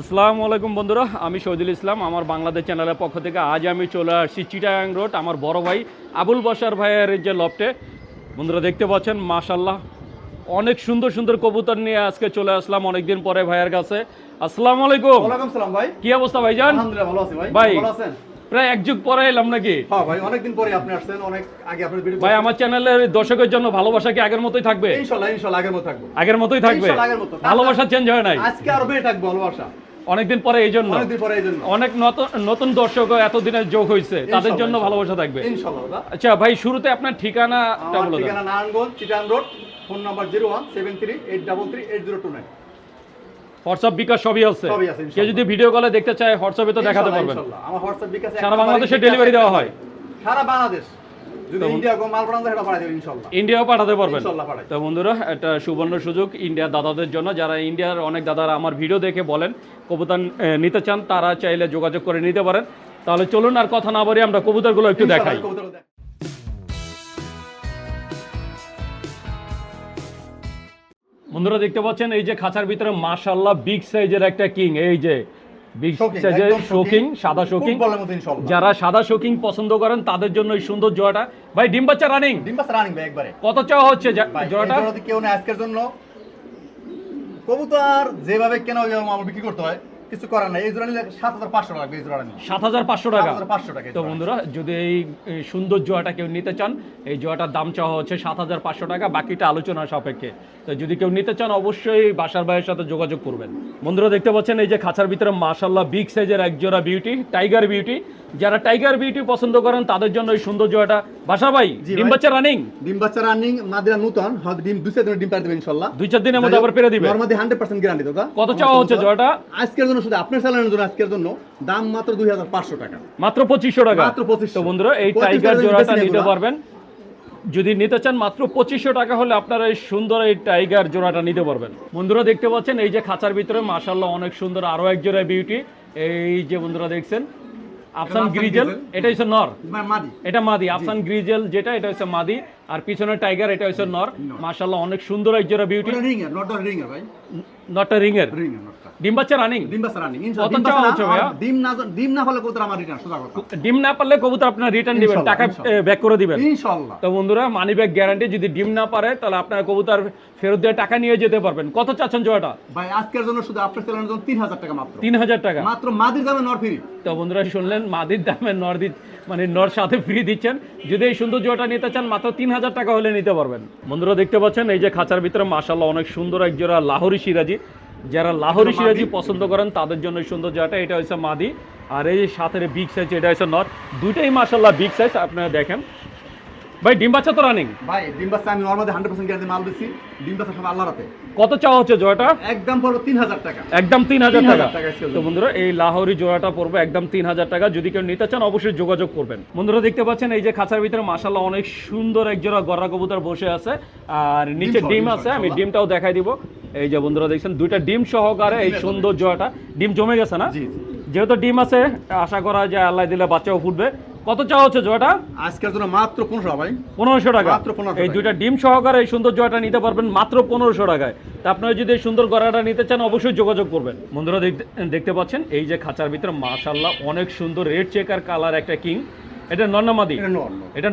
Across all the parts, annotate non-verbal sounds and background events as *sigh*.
আসসালামু আলাইকুম বন্ধুরা আমি শহীদুল ইসলাম আমার বাংলাদেশ চ্যানেলের পক্ষ থেকে আজ আমি চলে আসছি চিটাগাং রোড আমার বড় ভাই আবুল বসার ভাইয়ের যে লপটে বন্ধুরা দেখতে পাচ্ছেন মাশাল্লাহ অনেক সুন্দর সুন্দর কবুতর নিয়ে আজকে চলে আসলাম অনেকদিন পরে ভাইয়ের কাছে। আসসালামু আলাইকুম। ওয়ালাইকুম সালাম ভাই। কি অবস্থা ভাইজান? আলহামদুলিল্লাহ ভালো আছি ভাই। ভাই। ভালো আছেন? প্রায় এক যুগ পরে এলাম নাকি? হ্যাঁ ভাই অনেকদিন পরে আপনি আসছেন অনেক আগে আপনার ভিডিও ভাই আমার চ্যানেলের দর্শকের জন্য ভালোবাসা কি আগের মতোই থাকবে? ইনশাআল্লাহ ইনশাআল্লাহ আগের মতো থাকব। আগের মতোই থাকবে? আগের মতো। ভালোবাসা চেঞ্জ হয় নাই? আজকে আরও বেড়ে থাকব ভালোবাসা। অনেকদিন পরে এই জন্য? অনেক নতুন নতুন দর্শক এতদিনের যোগ হয়েছে তাদের জন্য ভালোবাসা থাকবে? আচ্ছা ভাই শুরুতে আপনার দেন। ঠিকানা Narayanganj চিটান road phone number zero one seven three eight double three eight zero two nine. WhatsApp bKash সবই আছে। কেউ যদি ভিডিও কলে দেখতে চায় হোয়াটসঅ্যাপে তো দেখাতে পারবেন। আমার হোয়াটসঅ্যাপ বিকাশ সারা বাংলাদেশে ডেলিভারি দেওয়া হয়। সারা বাংলাদেশ। ইন্ডিয়াও পাঠাতে পারবেন। তো বন্ধুরা একটা সুবর্ণ সুযোগ ইন্ডিয়ার দাদাদের জন্য। যারা ইন্ডিয়ার অনেক দাদারা আমার ভিডিও দেখে বলেন কবুতর নিতে চান তারা চাইলে যোগাযোগ করে নিতে পারেন। তাহলে চলুন আর কথা না বলি আমরা কবুতরগুলো একটু দেখাই। বন্ধুরা দেখতে পাচ্ছেন এই যে খাঁচার ভিতরে মাশাল্লাহ বিগ সাইজের একটা কিং এই যে বিগ সাইজের শোকিং সাদা শোকিং যারা সাদা শোকিং পছন্দ করেন তাদের জন্য এই সুন্দর জোড়াটা। ভাই ডিম বাচ্চা রানিং ডিম রানিং ভাই একবারে। কত চাওয়া হচ্ছে জোড়াটা? কেউ না আজকের জন্য। কবুতর যেভাবে কেনা ওইভাবে আমার বিক্রি করতে হয়। কিছু করার নাই। এই জোড়া নিলে সাত হাজার পাঁচশো টাকা এই জোড়া নিলে। সাত হাজার পাঁচশো টাকা। পাঁচশো টাকা তো বন্ধুরা যদি এই এই সুন্দর জোয়াটা কেউ নিতে চান এই জোয়াটার দাম চাওয়া হচ্ছে সাত হাজার পাঁচশো টাকা বাকিটা আলোচনা সাপেক্ষে। তো যদি কেউ নিতে চান অবশ্যই বাসার ভাইয়ের সাথে যোগাযোগ করবেন। বন্ধুরা দেখতে পাচ্ছেন এই যে খাঁচার ভিতরে মাশাল্লাহ বিগ সাইজের এক জোড়া বিউটি টাইগার বিউটি যারা টাইগার বিউটি পছন্দ করেন তাদের জন্য এই সুন্দর জোয়াটা বাসার ভাই ডিম বাচ্চা রানিং ডিম বাচ্চা রানিং মাদিরা নতুন হয়তো ডিম দুই চার ডিম দুই চার দিনের মধ্যে আবার পেরে দিবে? নর্মাদি হান্ড্রেড পার্সেন্ট গ্যারান্টি দাদা। কত চাওয়া হচ্ছে জোয়াটা? আজকের জন্য শুধু আপনার জন্য আজকের জন্য দাম মাত্র দুই হাজার পাঁচশো টাকা। মাত্র টাকা। মাত্র 2500 তো বন্ধুরা এই টাইগার জোড়াটা নিতে পারবেন। যদি নিতে চান মাত্র পঁচিশশো টাকা হলে আপনারা এই সুন্দর এই টাইগার জোড়াটা নিতে পারবেন। বন্ধুরা দেখতে পাচ্ছেন এই যে খাঁচার ভিতরে মাশাল্লাহ অনেক সুন্দর আরও এক জোড়া বিউটি এই যে বন্ধুরা দেখছেন আফসান গ্রিজেল। এটা হচ্ছে নর। এটা মাদি আফসান গ্রিজেল যেটা এটা হচ্ছে মাদি। আর পিছনের টাইগার এটা হচ্ছে নর। মাশাল্লাহ অনেক সুন্দর এক জোড়া বিউটি রিং এর নট রিঙ্গার ভাই। নটটা রিংয়ের। এর ডিম বাচ্চা রানিং। ডিম বাচ্চা রানিং কত চাওয়া হচ্ছে না, ভাইয়া? ডিম না ডিম না হলে কবুতর আমার রিটার্ন সোজা কথা। ডিম না পারলে কবুতর আপনার রিটার্ন দিবেন টাকা ব্যাক করে দিবেন। ইনশাআল্লাহ তো বন্ধুরা মানি ব্যাগ গ্যারান্টি যদি ডিম না পারে তাহলে আপনারা কবুতর ফেরত দিয়ে টাকা নিয়ে যেতে পারবেন। কত চাচ্ছেন জোয়াটা? ভাই আজকের জন্য শুধু আপনার চ্যানেলের জন্য তিন হাজার টাকা মাত্র। তিন হাজার টাকা। মাত্র মাদির দামে নর ফ্রি তো বন্ধুরা শুনলেন মাদির দামে নর দি মানে নর সাথে ফ্রি দিচ্ছেন। যদি এই সুন্দর জোয়াটা নিতে চান মাত্র তিন হাজার টাকা হলে নিতে পারবেন। বন্ধুরা দেখতে পাচ্ছেন এই যে খাঁচার ভিতরে মাশাল্লাহ অনেক সুন্দর এক জোড়া লাহোরি সিরাজি। যারা লাহোরি সিরাজি পছন্দ করেন তাদের জন্য সুন্দর জোড়াটা এটা হচ্ছে মাদি। আর এই যে সাথে বিগ সাইজ এটা হচ্ছে নর। দুইটাই মাশাল্লাহ বিগ সাইজ আপনারা দেখেন। ভাই ডিম বাচ্চা তো রানিং ভাই ডিম বাচ্চা আমি নর্মালি হান্ড্রেড পার্সেন্ট গ্যারান্টি মাল দিচ্ছি ডিম বাচ্চা সব আল্লাহ রাতে কত চাওয়া হচ্ছে জোড়াটা? একদম পড়ব তিন হাজার টাকা। একদম তিন হাজার 3000 টাকা। তো বন্ধুরা এই লাহোরি জোড়াটা পড়বে একদম তিন হাজার টাকা। যদি কেউ নিতে চান অবশ্যই যোগাযোগ করবেন। বন্ধুরা দেখতে পাচ্ছেন এই যে খাঁচার ভিতরে মাসাল্লাহ অনেক সুন্দর এক জোড়া গররা কবুতর বসে আছে। আর নিচে ডিম আছে আমি। ডিমটাও দেখাই দিব। এই যে বন্ধুরা দেখছেন দুইটা ডিম সহকারে এই ডিমের সুন্দর জোড়াটা ডিম জমে গেছে না? যেহেতু ডিম আছে আশা করা যায় আল্লাহ দিলে বাচ্চাও ফুটবে। কত চাওয়া হচ্ছে জোড়াটা আজকের জন্য মাত্র পনেরো ভাই। পনেরোশো টাকা। মাত্র 1500 এই দুইটা ডিম সহকারে এই সুন্দর জয়টা নিতে পারবেন মাত্র পনেরোশো টাকায়। তা আপনারা যদি এই সুন্দর গড়াটা নিতে চান অবশ্যই যোগাযোগ করবেন। বন্ধুরা দেখতে দেখতে পাচ্ছেন এই যে খাঁচার ভিতরে মাশাল্লাহ অনেক সুন্দর রেড চেকার কালার একটা কিং। এটা নর না মাদি? এটা নর। এটা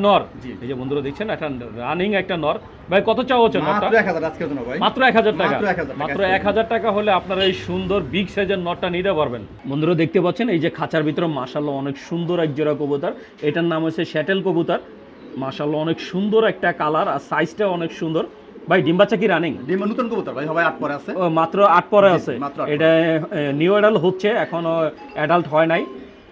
এই যে বন্ধুরা দেখছেন একটা রানিং একটা নর। ভাই কত চাওয়া হচ্ছে নরটা? মাত্র এক হাজার জন্য ভাই। মাত্র এক হাজার টাকা? মাত্র 1000 টাকা। এক হাজার টাকা হলে আপনারা এই সুন্দর বিগ সাইজের নটটা নিতে পারবেন। বন্ধুরা দেখতে পাচ্ছেন এই যে খাঁচার ভিতরে মাশাল্লাহ অনেক সুন্দর এক জোড়া কবুতর। এটার নাম হচ্ছে শ্যাটেল কবুতর। মাশাল্লাহ অনেক সুন্দর একটা কালার আর সাইজটা অনেক সুন্দর। ভাই ডিম বাচ্চা কি রানিং ডিম নতুন কবুতর ভাই সবাই আট পরে আছে। মাত্র আট পরে আছে। এটা নিউ অ্যাডাল্ট হচ্ছে এখনও অ্যাডাল্ট হয় নাই।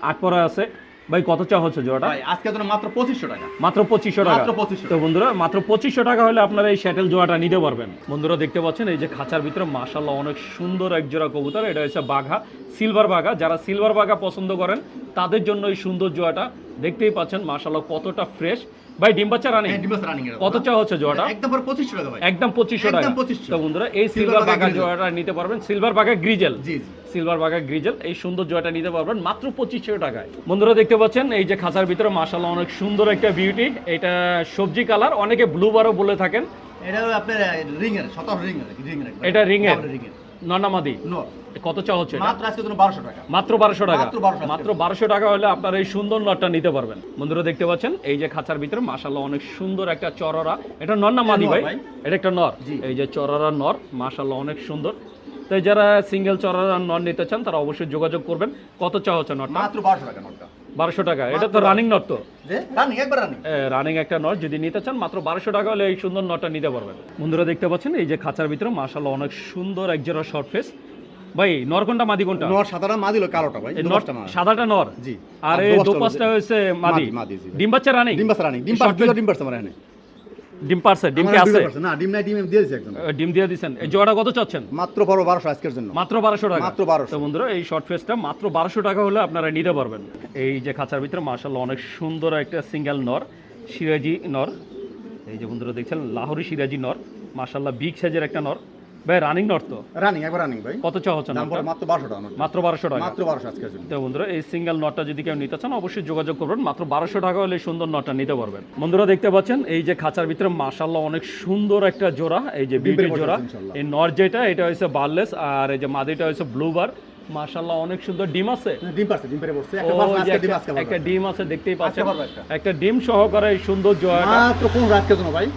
আট পরে আছে। ভাই কত চা হচ্ছে জোড়াটা? ভাই আজকে জন্য মাত্র পঁচিশশো টাকা। মাত্র পঁচিশশো টাকা? মাত্র 2500 তো বন্ধুরা মাত্র পঁচিশশো টাকা হলে আপনারা এই শ্যাটেল জোড়াটা নিতে পারবেন। বন্ধুরা দেখতে পাচ্ছেন এই যে খাঁচার ভিতরে মাশাআল্লাহ অনেক সুন্দর এক জোড়া কবুতর এটা হচ্ছে বাঘা সিলভার বাঘা। যারা সিলভার বাঘা পছন্দ করেন তাদের জন্য এই সুন্দর জোড়াটা দেখতেই পাচ্ছেন মাশাআল্লাহ কতটা ফ্রেশ ভাই ডিম বাচ্চা রানি হ্যাঁ, ডিম বাচ্চা এর কত চা হচ্ছে জোড়াটা একদম পরে পঁচিশশো টাকা ভাই। একদম পঁচিশশো টাকা। একদম 2500 তো বন্ধুরা এই সিলভার বাঘা জোড়াটা নিতে পারবেন। সিলভার বাঘা গ্রিজেল জি সিলভার বাঘা গ্রিজেল এই সুন্দর জয়টা নিতে পারবেন মাত্র পঁচিশশো টাকায়। বন্ধুরা দেখতে পাচ্ছেন এই যে খাঁচার ভিতরে মাসাল্লাহ অনেক সুন্দর একটা বিউটি এটা সবজি কালার অনেকে ব্লু বারও বলে থাকেন। এটা আপনার রিং এর শতাংশ রিং এর রিং এর এটা রিং এর ননামাদি নো কত চা হচ্ছে মাত্র আজকের জন্য বারোশো টাকা। মাত্র বারোশো টাকা? মাত্র 1200 টাকা। হলে আপনারা এই সুন্দর নটটা নিতে পারবেন। বন্ধুরা দেখতে পাচ্ছেন এই যে খাঁচার ভিতরে মাশাল্লাহ অনেক সুন্দর একটা চররা। এটা নর না মাদি ভাই। এটা একটা নর। এই যে চররা নর মাশাল্লাহ অনেক সুন্দর। তাই যারা সিঙ্গেল চররা নর নিতে চান তারা অবশ্যই যোগাযোগ করবেন। কত চা হচ্ছে নটটা মাত্র বারোশো টাকা নোটটা বারোশো টাকা। এটা তো রানিং নট তো? রানিং একটা নট যদি নিতে চান মাত্র বারোশো টাকা হলে এই সুন্দর নটটা নিতে পারবেন। বন্ধুরা দেখতে পাচ্ছেন এই যে খাঁচার ভিতরে মাশাল্লাহ অনেক সুন্দর এক জোড়া শর্ট ফেস ভাই নর কোনটা মাদি কোনটা? নর সাদাটা মা দিল কালোটা ভাই এই নর সাদাটা নর? জি আর এই দোপাসটা হয়েছে মাদি মাদি, মাদি, জি। ডিম বাচ্চা রানিং? ডিম পাস রানিং ডিম ডিম আমার ডিম পারছে ডিম কি আছে? না ডিম নাই ডিম দিয়ে দিয়েছে আহ, ডিম দিয়ে এই জোড়াটা কত চাচ্ছেন? মাত্র বড় বারোশো আজকের জন্য। মাত্র বারোশো টাকা। মাত্র 1200 তো বন্ধুরা এই শর্ট ফেসটা মাত্র বারোশো টাকা হলে আপনারা নিতে পারবেন। এই যে খাঁচার ভিতরে মার্শাল্লাহ অনেক সুন্দর একটা সিঙ্গেল নর সিরাজি নর। এই যে বন্ধুরা দেখছেন? লাহোরি সিরাজি নর। মার্শাল্লাহ বিগ সাইজের একটা নর। ভাই রানিং নর তো? রানিং একবার রানিং ভাই। কত চা হচ্ছে? পড়ে মাত্র বারোশো টাকা মাত্র বারোশো টাকা। মাত্র বারোশো আজকের জন্য। তো বন্ধুরা এই সিঙ্গেল নটটা যদি কেউ নিতে চান অবশ্যই যোগাযোগ করবেন। মাত্র বারোশো টাকা হলে সুন্দর নটটা নিতে পারবেন। বন্ধুরা দেখতে পাচ্ছেন এই যে খাঁচার ভিতরে মাশাল্লাহ অনেক সুন্দর একটা জোড়া এই যে বিউটির বসে জোড়া। এই নর যেটা এটা হচ্ছে বার্লেস আর এই যে মাদিটা হচ্ছে ব্লুবার মাশাল্লাহ অনেক সুন্দর ডিম আছে। ডিম পারছে ডিম পেরে বসছে একটা বাস আজকে ডিম আজকে একটা ডিম আছে দেখতেই পাচ্ছেন। একটা। ডিম সহকারে এই সুন্দর জোড়াটা। মাত্র পনেরো আজকের জন্য ভাই।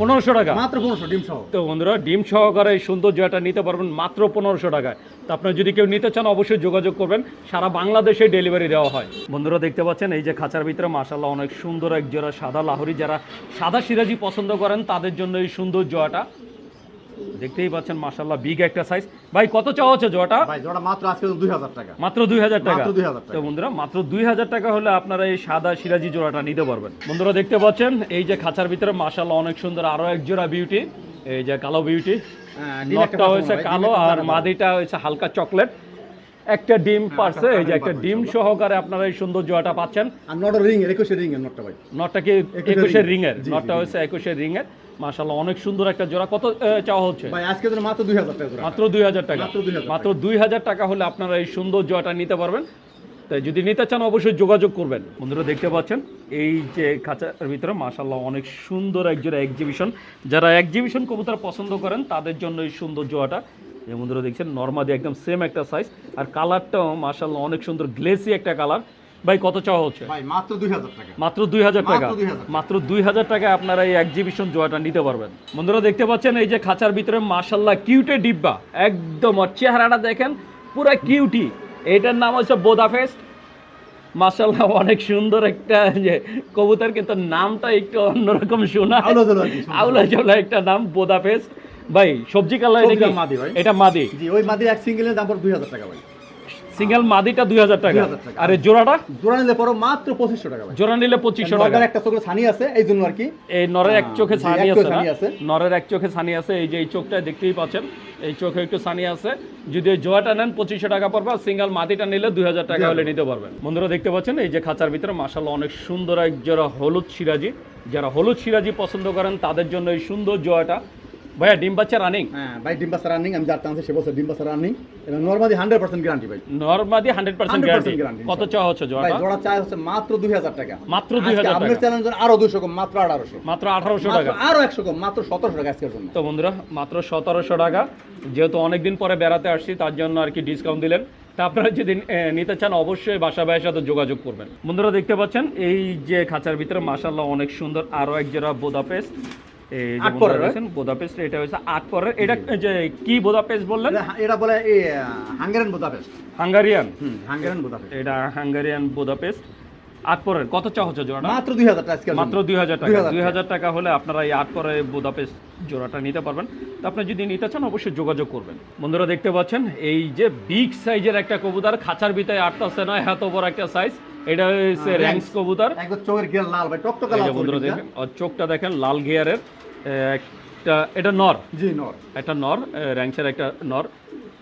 পনেরোশো টাকা। মাত্র পনেরোশো ডিম সহ। তো বন্ধুরা ডিম সহকারে এই সুন্দর জয়টা নিতে পারবেন মাত্র পনেরোশো টাকায়। তো আপনার যদি কেউ নিতে চান অবশ্যই যোগাযোগ করবেন। সারা বাংলাদেশে ডেলিভারি দেওয়া হয়। বন্ধুরা দেখতে পাচ্ছেন এই যে খাঁচার ভিতরে মাসাল্লাহ অনেক সুন্দর এক জোড়া সাদা লাহরি। যারা সাদা সিরাজি পছন্দ করেন তাদের জন্য এই সুন্দর জোয়াটা দেখতেই পাচ্ছেন মাসাল্লাহ বিগ একটা সাইজ ভাই কত চাওয়া হচ্ছে জোয়াটা? ভাই জোড়া মাত্র আজকে দুই হাজার টাকা। মাত্র দুই হাজার টাকা? মাত্র 2000 টাকা। তো বন্ধুরা মাত্র দুই হাজার টাকা হলে আপনারা এই সাদা সিরাজি জোড়াটা নিতে পারবেন। বন্ধুরা দেখতে পাচ্ছেন এই যে খাঁচার ভিতরে মাসাল্লাহ অনেক সুন্দর আরও এক জোড়া বিউটি এই যে কালো বিউটি হ্যাঁ, নটটা হয়েছে কালো আর মাদিটা হয়েছে হালকা চকলেট। একটা ডিম পারছে এই যে একটা ডিম সহকারে আপনারা এই সুন্দর জোয়াটা পাচ্ছেন। আর নট রিং এর একুশে রিং এর নটটা ভাই। নটটা কি একুশের একুশের রিং এর? নটটা। হয়েছে একুশের রিং এর। মাশাল্লাহ অনেক সুন্দর একটা জোড়া। কত চাওয়া হচ্ছে? ভাই আজকের জন্য মাত্র দুই হাজার টাকা জোড়া। মাত্র দুই হাজার টাকা। মাত্র 2000 মাত্র দুই হাজার টাকা হলে আপনারা এই সুন্দর জোয়াটা নিতে পারবেন। তাই যদি নিতে চান অবশ্যই যোগাযোগ করবেন। বন্ধুরা দেখতে পাচ্ছেন? এই যে খাঁচার ভিতরে মাশাল্লাহ অনেক সুন্দর একজোড়া এক্সিবিশন যারা এক্সিবিশন কবুতর পছন্দ করেন তাদের জন্য এই সুন্দর জোয়াটা যে বন্ধুরা দেখছেন নর্মাদি একদম সেম একটা সাইজ আর কালারটাও মাশাল্লাহ অনেক সুন্দর গ্লেসি একটা কালার ভাই কত চাওয়া হচ্ছে? ভাই মাত্র দুই হাজার টাকা। মাত্র দুই হাজার টাকা? মাত্র 2000 মাত্র দুই হাজার টাকা আপনারা এই এক্সিবিশন জোয়াটা নিতে পারবেন। বন্ধুরা দেখতে পাচ্ছেন এই যে খাঁচার ভিতরে মাশাল্লাহ কিউটে ডিব্বা। একদম চেহারাটা দেখেন পুরো কিউটি এটার নাম হচ্ছে বোদাফেস্ট মাশাল্লাহ অনেক সুন্দর একটা যে কবুতর কিন্তু নামটা একটু অন্যরকম শোনা। আউলা জল একটা নাম বোদাফেস্ট ভাই সবজি কালার এটা? মাদি ভাই। এটা মাদি। জি ওই মাদি এক সিঙ্গেলের দাম পড়ে দুই হাজার টাকা ভাই। সিঙ্গেল মাদিটা দুই হাজার টাকা। আর এই জোড়াটা? জোড়া নিলে পড়ো মাত্র পঁচিশশো টাকা জোড়া নিলে পঁচিশশো টাকা। একটা চোখে ছানি আছে এই জন্য আর কি। এই নরের এক হ্যাঁ, চোখে ছানি আছে। নরের এক চোখে ছানি আছে এই যে এই চোখটা দেখতেই পাচ্ছেন এই চোখে একটু ছানি আছে। যদি ওই জোয়াটা নেন পঁচিশশো টাকা পড়বে আর সিঙ্গেল মাটিটা নিলে দুই হাজার টাকা হলে নিতে পারবেন। বন্ধুরা দেখতে পাচ্ছেন এই যে খাঁচার ভিতরে মাসাল্লাহ অনেক সুন্দর এক যারা হলুদ সিরাজি। যারা হলুদ সিরাজি পছন্দ করেন তাদের জন্য এই সুন্দর জোয়াটা ভাইয়া ডিম বাচ্চা রানিং হ্যাঁ ভাই ডিম বাসা রানিং আমি যার টানছি সে বছর ডিম বাসা রানিং এবং নর্মালি হান্ড্রেড পার্সেন্ট গ্যারান্টি ভাই। নর্মাদি হান্ড্রেড পার্সেন্ট 100% গ্যারান্টি কত চাওয়া হচ্ছে ভাই জোড়া চাই হচ্ছে মাত্র দুই হাজার টাকা। মাত্র 2000 আজকে টাকা। আপনার চ্যানেল জন্য আরও দুশো কম মাত্র আঠারোশো। মাত্র আঠারোশো টাকা। আরও একশো কম মাত্র সতেরোশো টাকা আজকের জন্য। তো বন্ধুরা মাত্র সতেরোশো টাকা। যেহেতু অনেকদিন পরে বেড়াতে আসছি তার জন্য আর কি ডিসকাউন্ট দিলেন। তা আপনারা যদি নিতে চান অবশ্যই বাসা ভাইয়ের সাথে যোগাযোগ করবেন। বন্ধুরা দেখতে পাচ্ছেন এই যে খাঁচার ভিতরে মাসাল্লাহ অনেক সুন্দর আরও এক জোড়া বোদাপেস্ট বোদাপেস্ট এটা হচ্ছে আট পরের। এটা যে কি বোদাপেস্ট বললেন? এটা- বলে হাঙ্গেরিয়ান বুদাপেস্ট। হাঙ্গারিয়ান। হুম হাঙ্গেরিয়ান বুদাপেস্ট। এটা হাঙ্গারিয়ান বোদাপেস্ট। আট পরের কত চা হচ্ছে জোড়াটা? মাত্র দুই হাজার টাকা মাত্র দুই হাজার টাকা। দুই হাজার টাকা। হলে আপনারা এই আট পরে জোড়াটা নিতে পারবেন। তো আপনি যদি নিতে চান অবশ্যই যোগাযোগ করবেন। বন্ধুরা দেখতে পাচ্ছেন এই যে বিগ সাইজের একটা কবুতর খাঁচার ভিতরে আটটাছে নয় এত বড় একটা সাইজ এটা হচ্ছে হ্যাঁ, র্যাঙ্কস কবুতর। একদম চোখের গিয়ার লাল ভাই টকটকা লাল বন্ধুরা দেখেন চোখটা দেখেন লাল গিয়ারের একটা এটা নর। জি নর। একটা নর র্যাঙ্কসের একটা নর।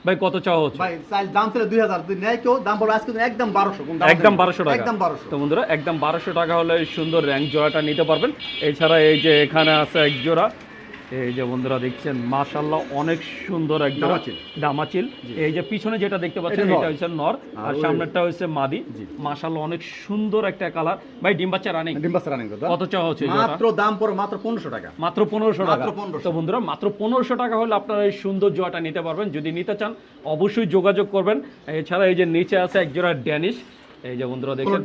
ভাই কত চাওয়া হচ্ছে? ভাই চাইল দাম ছিল দুই হাজার। দুই নেয় কেউ দাম বলো আজকে একদম বারোশো একদম বারোশো টাকা। একদম বারোশো। তো বন্ধুরা একদম বারোশো টাকা হলে সুন্দর র্যাঙ্ক জোড়াটা নিতে পারবেন। এছাড়া এই যে এখানে আছে এক জোড়া। এই যে বন্ধুরা দেখছেন মাশাল্লাহ অনেক সুন্দর একদম। দামাচিল। এই যে পিছনে যেটা দেখতে পাচ্ছেন এটা হচ্ছে নর আর সামনেরটা হচ্ছে মাদি। মাশাল্লাহ অনেক সুন্দর একটা কালার। ভাই ডিম বাচ্চা রানিং ডিম্বাস রানিং কত চাওয়া হচ্ছে মাত্র দাম পড়ে মাত্র পনেরোশো টাকা। মাত্র পনেরোশো টাকা। মাত্র 1500 তো বন্ধুরা মাত্র পনেরোশো টাকা হলে আপনারা এই সুন্দর জোয়াটা নিতে পারবেন। যদি নিতে চান অবশ্যই যোগাযোগ করবেন। এছাড়া এই যে নিচে আছে এক জোড়া ড্যানিশ। এই যে বন্ধুরা দেখেন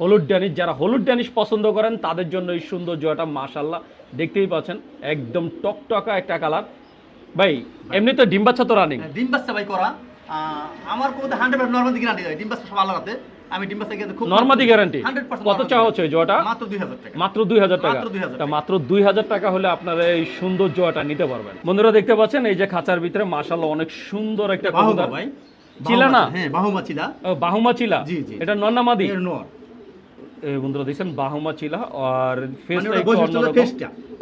হলুদ ড্যানিশ। যারা হলুদ ড্যানিশ পছন্দ করেন তাদের জন্য এই সুন্দর জোয়াটা মাশাল্লাহ দেখতেই পাচ্ছেন একদম টকটকা একটা কালার। ভাই এমনি তো ডিম বাচ্চা তো রানিং ডিম বাচ্চা ভাই করা। আমার কোথাও হান্ড্রেড নর্মাল দিকে রানি ডিম বাচ্চা সব আলাদাতে। আমি ডিম বাচ্চা কিন্তু খুব নর্মাদি গ্যারান্টি 100% কত চাওয়া হচ্ছে জোয়াটা? মাত্র দুই হাজার টাকা। মাত্র দুই হাজার টাকা। মাত্র 2000 তা মাত্র দুই হাজার টাকা হলে আপনারা এই সুন্দর জোয়াটা নিতে পারবেন। বন্ধুরা দেখতে পাচ্ছেন এই যে খাঁচার ভিতরে মাশাল্লাহ অনেক সুন্দর একটা কবুতর। ভাই। চিলা না? হ্যাঁ বাহুমা চিলা। বাহুমা চিলা? জি, জি। এটা নর এই বন্ধুরা দেখছেন বাহুমা চিলা আর ফেসটা ওটা একটু অন্যরকম।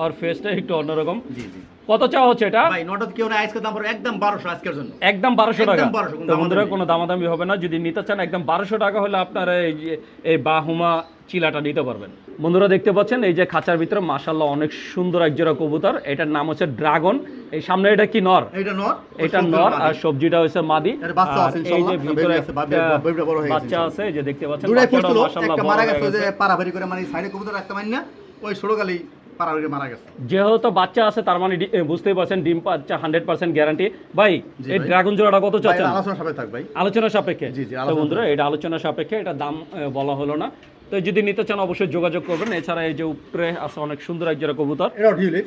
আর ফেসটা একটু অন্যরকম। জি জি। কত চাওয়া হচ্ছে এটা? ভাই নটত কেউ না আজকে দাম পড়বে একদম বারোশো আজকের জন্য। একদম বারোশো টাকা। একদম 1200, তো বন্ধুরা কোনো দামাদামি হবে না। যদি নিতে চান একদম বারোশো টাকা হলে আপনারা এই এই বাহুমা চিলাটা নিতে পারবেন। বন্ধুরা দেখতে পাচ্ছেন এই যে খাঁচার ভিতরে মাশাল্লাহ অনেক সুন্দর এক জোড়া কবুতর। এটার নাম হচ্ছে ড্রাগন। এই সামনে এটা কি নর? এইটা নর? এটা নর আর সবজিটা হচ্ছে মাদি। এর বাচ্চা আছে এই যে ভিতরে আছে, বাবি- বড় হয়ে গেছে বাচ্চা আছে এই যে দেখতে পাচ্ছেন মাশাআল্লাহ একটা মারা গেছে যে। পারাবারি করে মানে সাইডে কবুতর রাখতে পারি না ওই ষোলোকালি পারাবারি করে মারা গেছে। যেহেতু বাচ্চা আছে তার মানে বুঝতেই পারছেন ডিম বাচ্চা হান্ড্রেড পার্সেন্ট গ্যারান্টি ভাই এই ড্রাগন জোড়াটা কত চাচ্ছেন? আলোচনা সবাই থাক ভাই। আলোচনা সাপেক্ষে? জি, জি, বন্ধুরা এটা আলোচনা সাপেক্ষে এটা দাম বলা হলো না। তো যদি নিতে চান অবশ্যই যোগাযোগ করবেন। এছাড়া এই যে উপরে আছে অনেক সুন্দর এক জোড়া কবুতর। এটাও ডিউলিপ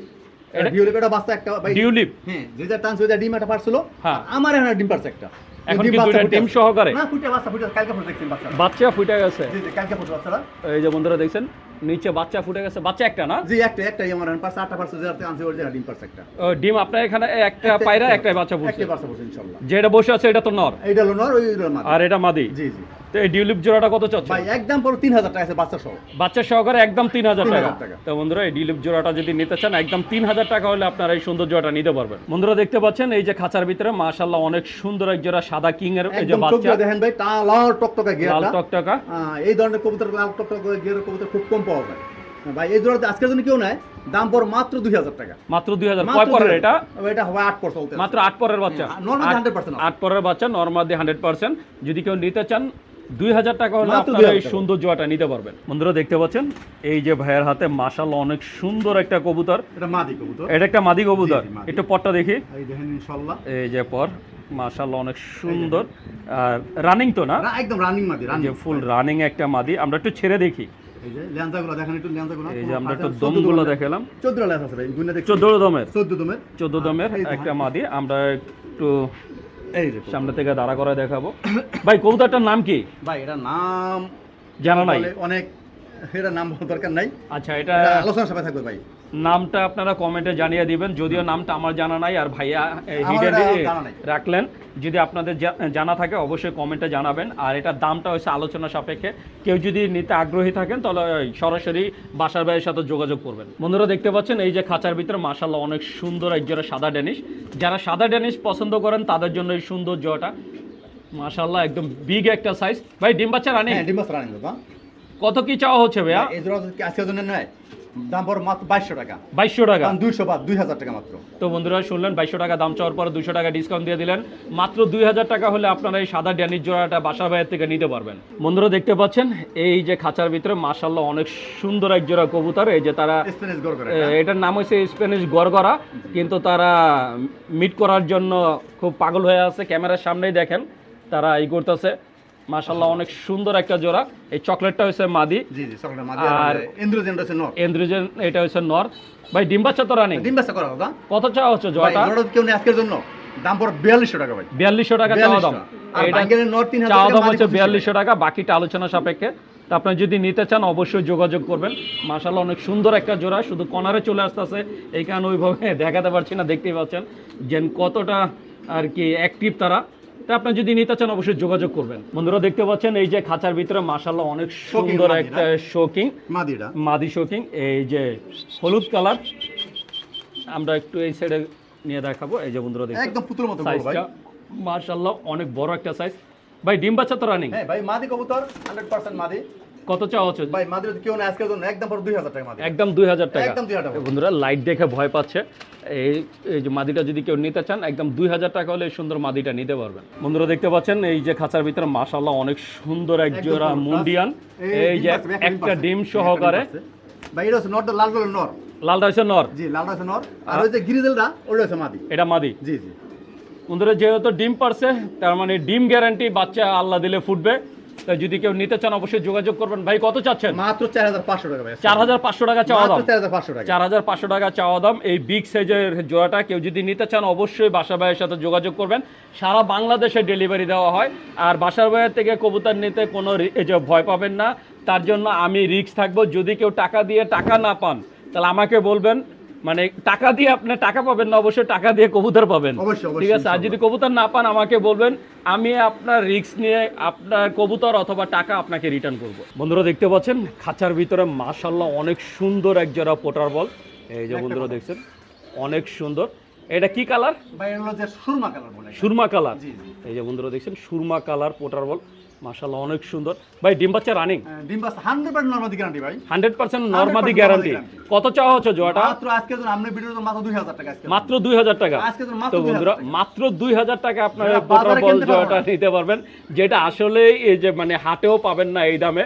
এটা- ডিউলিপ এটা বাচ্চা একটা ভাই। ডিউলিপ হ্যাঁ যে যা টান্স ওই যে ডিম একটা পারছিল হ্যাঁ। আমার এখানে ডিম পারছে একটা। এখন কি দুইটা ডিম সহকারে? না ফুটে বাচ্চা ফুটে কালকে ফুটে দেখছেন বাচ্চা। বাচ্চা ফুটে গেছে? জি জি কালকে ফুটে বাচ্চারা। এই যে বন্ধুরা দেখছেন নিচে বাচ্চা ফুটে গেছে। বাচ্চা একটা না? জি একটা একটাই আমার পাঁচ আটটা আনছে ওর ডিম পারছে একটা। ডিম আপনার এখানে একটা পায়রা একটা বাচ্চা ফুটছে। একটাই বাচ্চা ফুটছে ইনশাআল্লাহ যেটা বসে আছে এটা তো নর। এটা হলো নর ওই আর এটা মাদি। জি জি। তো এই ডিউলিপ জোড়াটা কত চাচ্ছে ভাই একদম পুরো তিন হাজার টাকা আছে বাচ্চা সহ। বাচ্চা সহকারে একদম 3000 টাকা। তো বন্ধুরা এই ডিলিপ জোড়াটা যদি নিতে চান একদম তিন হাজার টাকা হলে আপনারা এই সুন্দর জোড়াটা নিতে পারবেন। বন্ধুরা দেখতে পাচ্ছেন এই যে খাঁচার ভিতরে মাশাল্লাহ অনেক সুন্দর এক জোড়া সাদা কিং এর এই যে বাচ্চা। দেখেন ভাই টা লাল টকটকা লাল গিয়ারটা টকটকা। এই ধরনের কবুতর লাল টকটকা কবুতর খুব কম পাওয়া যায়। ভাই এই জোড়াতে আজকের জন্য কেউ নাই দাম পর মাত্র দুই হাজার টাকা। মাত্র দুই হাজার। কয় পরের এটা? এটা হবে আট পর মাত্র আট পরের বাচ্চা। হ্যাঁ, normal আট- 100% আছে। আট পরের বাচ্চা নর্মাদি হান্ড্রেড পার্সেন্ট যদি কেউ নিতে চান দুই হাজার টাকা হলে আপনারা এই সুন্দর জোড়াটা নিতে পারবেন। বন্ধুরা দেখতে পাচ্ছেন এই যে ভাইয়ের হাতে মাশাল্লাহ অনেক সুন্দর একটা কবুতর। এটা মাদি কবুতর। এটা একটা মাদি কবুতর। একটু পটটা দেখি। এই দেখেন ইনশাআল্লাহ। এই যে পর মাশাল্লাহ অনেক সুন্দর। আর রানিং তো না? একদম রানিং মাদি রানিং যে ফুল রানিং একটা মাদি। আমরা একটু ছেড়ে দেখি। এই যে ল্যান্সাগুলো দেখেন একটু ল্যান্সাগুলো এই যে আমরা একটু দমগুলো দেখালাম। চোদ্দ ল্যান্স আছে ভাই গুনে দেখছি চোদ্দ দমের? চোদ্দ দমের। চোদ্দ দমের একটা মাদি। আমরা একটু এই সামনে থেকে দাঁড়া করে দেখাবো। ভাই কবুতরটার নাম কি? ভাই এটার নাম জানা নাই। অনেক এটা নাম দরকার নাই। আচ্ছা এটা এটা আলোচনা সবাই থাকবে ভাই। নামটা আপনারা কমেন্টে জানিয়ে দিবেন যদিও নামটা আমার জানা নাই আর ভাইয়া এটা। রাখলেন যদি আপনাদের জানা থাকে অবশ্যই কমেন্টে জানাবেন। আর এটার দামটা হচ্ছে আলোচনা সাপেক্ষে। কেউ যদি নিতে আগ্রহী থাকেন তাহলে সরাসরি বাসার ভাইয়ের সাথে যোগাযোগ করবেন। বন্ধুরা দেখতে পাচ্ছেন এই যে খাঁচার ভিতরে মাসাল্লাহ অনেক সুন্দর এক জোড়া সাদা ড্যানিশ যারা সাদা ড্যানিশ পছন্দ করেন তাদের জন্য এই সুন্দর জোড়াটা মাশাল্লাহ একদম বিগ একটা সাইজ ভাই ডিম বাচ্চা রানি হ্যাঁ ডিমাস রানিং বাবা। কত কি চাওয়া হচ্ছে ভাইয়া? এই জোড়া যদি আজকের জন্য নেয় দাম পর মাত্র বাইশশো টাকা। বাইশশো টাকা? দুইশো বাদ দুই হাজার টাকা মাত্র। তো বন্ধুরা শুনলেন বাইশশো টাকা দাম চাওয়ার পরে দুশো টাকা ডিসকাউন্ট দিয়ে দিলেন। মাত্র দুই হাজার টাকা হলে আপনারা এই সাদা ড্যানির জোড়াটা বাসার ভাইয়ের থেকে নিতে পারবেন। বন্ধুরা দেখতে পাচ্ছেন এই যে খাঁচার ভিতরে মাশাল্লাহ অনেক সুন্দর এক জোড়া কবুতর এই যে তারা স্প্যানিশ গড় এটার নাম হচ্ছে স্প্যানিশ গড়গড়া কিন্তু তারা মিট করার জন্য খুব পাগল হয়ে আছে। ক্যামেরার সামনেই দেখেন তারা এই করতেছে। মাশাল্লাহ অনেক সুন্দর একটা জোড়া। এই চকলেটটা হচ্ছে মাদি। জি জি আর- নর। এন্দ্রিজেন এটা হচ্ছে নর। ভাই ডিম বাচ্চা তো রানিং ডিম ব্যবসা করা দাদা কত চাওয়া হচ্ছে জোড়াটা? জোড়া কেউ নেই আজকের জন্য। দাম পর বিয়াল্লিশশো টাকা ভাই। বিয়াল্লিশশো টাকা চাওয়া দাম। এটা নর তিন হাজার চাওয়া দাম হচ্ছে 2500 টাকা বাকিটা আলোচনা সাপেক্ষে। তা আপনার যদি নিতে চান অবশ্যই যোগাযোগ করবেন। মাশাল্লাহ অনেক সুন্দর একটা জোড়া শুধু কনারে চলে আসতেছে। এই কারণে ওইভাবে *laughs* দেখাতে পারছি না দেখতেই পাচ্ছেন। যে কতটা আর কি অ্যাক্টিভ তারা। তা আপনার যদি নিতে চান অবশ্যই যোগাযোগ করবেন। বন্ধুরা দেখতে পাচ্ছেন এই যে খাঁচার ভিতরে মাশাল্লাহ অনেক সুন্দর একটা শোকিং মাদিটা মাদি শোকিং এই যে হলুদ কালার। আমরা একটু এই সাইডে নিয়ে দেখাবো। এই যে বন্ধুরা দেখুন একদম পুতুর মতো বড় ভাই। মাশাল্লাহ অনেক বড় একটা সাইজ ভাই ডিম বাচ্চা তো রানিং হ্যাঁ ভাই মাদি কবুতর হান্ড্রেড পার্সেন্ট মাদি। কত চাওয়া হচ্ছে? ভাই মাদ্রাজ কেউ না আজকের জন্য একদম পর দুই হাজার টাকা মাদি একদম দুই হাজার টাকা। একদম 2000 টাকা। বন্ধুরা লাইট দেখে ভয় পাচ্ছে। এই এই যে মাদিটা যদি কেউ নিতে চান একদম দুই হাজার টাকা হলে এই সুন্দর মাদিটা নিতে পারবেন। বন্ধুরা দেখতে পাচ্ছেন এই যে খাঁচার ভিতরে মাশাল্লাহ অনেক সুন্দর এক জোড়া মুন্ডিয়ান। এই যে একটা ডিম সহকারে ভাই এটা নর লাল নর। লালটা হচ্ছে নর? জি লাল হচ্ছে নর। আর ওই যে গ্রিজেলটা ওটা হচ্ছে মাদি। এটা মাদি? জি জি। বন্ধুরা যেহেতু ডিম পারছে তার মানে ডিম গ্যারান্টি বাচ্চা আল্লাহ দিলে ফুটবে। যদি কেউ নিতে চান অবশ্যই যোগাযোগ করবেন। ভাই কত চাচ্ছেন? মাত্র চার হাজার পাঁচশো টাকা ভাই। চার হাজার পাঁচশো টাকা চাওয়া দাম। চার হাজার পাঁচশো টাকা। চার হাজার পাঁচশো টাকা চাওয়া দাম। এই বিগ সাইজের জোড়াটা কেউ যদি নিতে চান অবশ্যই বাসা ভাইয়ের সাথে যোগাযোগ করবেন। সারা বাংলাদেশে ডেলিভারি দেওয়া হয়। আর বাসার ভাইয়ের থেকে কবুতর নিতে কোনো যে ভয় পাবেন না। তার জন্য আমি রিস্ক থাকব। যদি কেউ টাকা দিয়ে টাকা না পান তাহলে আমাকে বলবেন। মানে টাকা দিয়ে আপনি টাকা পাবেন না অবশ্যই টাকা দিয়ে কবুতর পাবেন। ঠিক আছে? আর যদি কবুতর না পান আমাকে বলবেন আমি আপনার রিস্ক নিয়ে আপনার কবুতর অথবা টাকা আপনাকে রিটার্ন করব। বন্ধুরা দেখতে পাচ্ছেন খাঁচার ভিতরে মাশাল্লাহ অনেক সুন্দর এক জোড়া পোটার বল। এই যে বন্ধুরা দেখছেন অনেক সুন্দর। এটা কি কালার সুরমা কালার সুরমা কালার। এই যে বন্ধুরা দেখছেন সুরমা কালার পোটার বল। অনেক সুন্দর। ভাই ডিম বাচ্চা রানিং ডিম নর্মাদি গ্যারান্টি ভাই। 100% নর্মাদি গ্যারান্টি কত চাওয়া হচ্ছে জোয়াটা? মাত্র আজকে জন্য মাত্র দুই হাজার টাকা আজকে মাত্র দুই হাজার টাকা। আজকে মাত্র বন্ধুরা মাত্র দুই হাজার টাকা আপনারা বল জোয়াটা নিতে পারবেন যেটা আসলে এই যে মানে হাটেও পাবেন না এই দামে।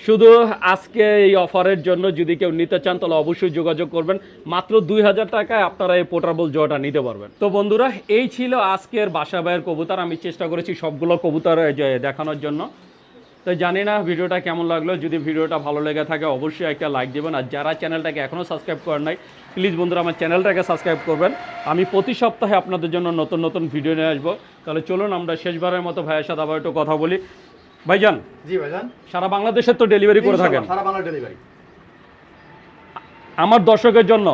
শুধু আজকে এই অফারের জন্য যদি কেউ নিতে চান, তাহলে অবশ্যই যোগাযোগ করবেন। মাত্র দুই হাজার টাকায় আপনারা এই পোটারবল জোয়াটা নিতে পারবেন। তো বন্ধুরা, এই ছিল আজকের বাসা ভাইয়ের কবুতর। আমি চেষ্টা করেছি সবগুলো কবুতর দেখানোর জন্য। তো জানি না ভিডিওটা কেমন লাগল। যদি ভিডিওটা ভালো লেগে থাকে, অবশ্যই একটা লাইক দেবেন। আর যারা চ্যানেলটাকে এখনও সাবস্ক্রাইব করেন নাই, প্লিজ বন্ধুরা, আমার চ্যানেলটাকে সাবস্ক্রাইব করবেন। আমি প্রতি সপ্তাহে আপনাদের জন্য নতুন নতুন ভিডিও নিয়ে আসব। তাহলে চলুন, আমরা শেষবারের মতো ভাইয়ের সাথে আবার একটু কথা বলি। ভাইজান জি ভাইজান। সারা বাংলাদেশের তো ডেলিভারি করে থাকেন। সারা বাংলা ডেলিভারি আমার দর্শকের জন্য।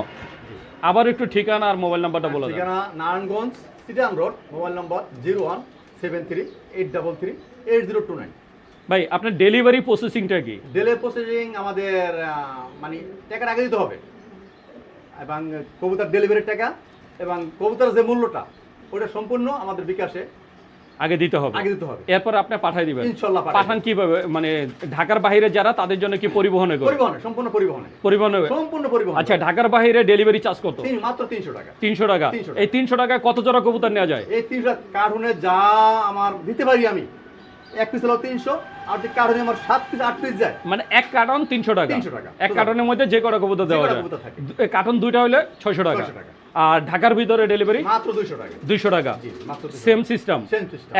আবার একটু ঠিকানা আর মোবাইল নাম্বারটা বলে ঠিকানা Narayanganj সিটান road mobile number zero one seven three eight double three eight zero two nine. ভাই আপনার ডেলিভারি প্রসেসিংটা কি? ডেলে প্রসেসিং আমাদের মানে টাকার আগে দিতে হবে। এবং কবুতর ডেলিভারির টাকা এবং কবুতরের যে মূল্যটা ওটা সম্পূর্ণ আমাদের বিকাশে আগে দিতে হবে। আগে দিতে হবে। এরপর আপনি পাঠাই দিবেন। ইনশাল্লাহ পাঠাই পাঠান কীভাবে? মানে ঢাকার বাইরে যারা তাদের জন্য কি পরিবহনে করে? পরিবহনে সম্পূর্ণ পরিবহনে। পরিবহনে সম্পূর্ণ পরিবহন। আচ্ছা ঢাকার বাইরে ডেলিভারি চার্জ কত? মাত্র তিনশো টাকা। তিনশো টাকা। 300 টাকা। এই তিনশো টাকায় কত জোড়া কবুতর নেওয়া যায়? এই তিনশো কার্টুনে যা আমার দিতে পারি আমি এক পিস হলো তিনশো আর যদি কার্টুনে আমার সাত পিস আট পিস যায় মানে এক কার্টন তিনশো টাকা। 300 টাকা। এক কার্টনের মধ্যে যে কটা কবুতর দেওয়া যায়। কার্টন দুইটা হলে ছয়শো টাকা। 600 টাকা। আর ঢাকার ভিতরে ডেলিভারি মাত্র দুইশো টাকা। দুইশো টাকা। সেম সিস্টেম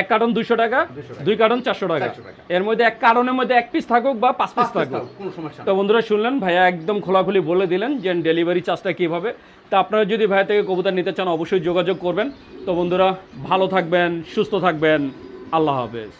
এক কার্টন দুইশো টাকা 200 টাকা। দুই কার্টন চারশো টাকা। 400 টাকা। এর মধ্যে এক কার্টনের মধ্যে এক পিস থাকুক বা পাঁচ পিস থাকুক। কোনো সমস্যা তো বন্ধুরা শুনলেন ভাইয়া একদম খোলাখুলি বলে দিলেন যে ডেলিভারি চার্জটা কীভাবে। তা আপনারা যদি ভাইয়া থেকে কবুতর নিতে চান অবশ্যই যোগাযোগ করবেন। তো বন্ধুরা ভালো থাকবেন সুস্থ থাকবেন। আল্লাহ হাফেজ।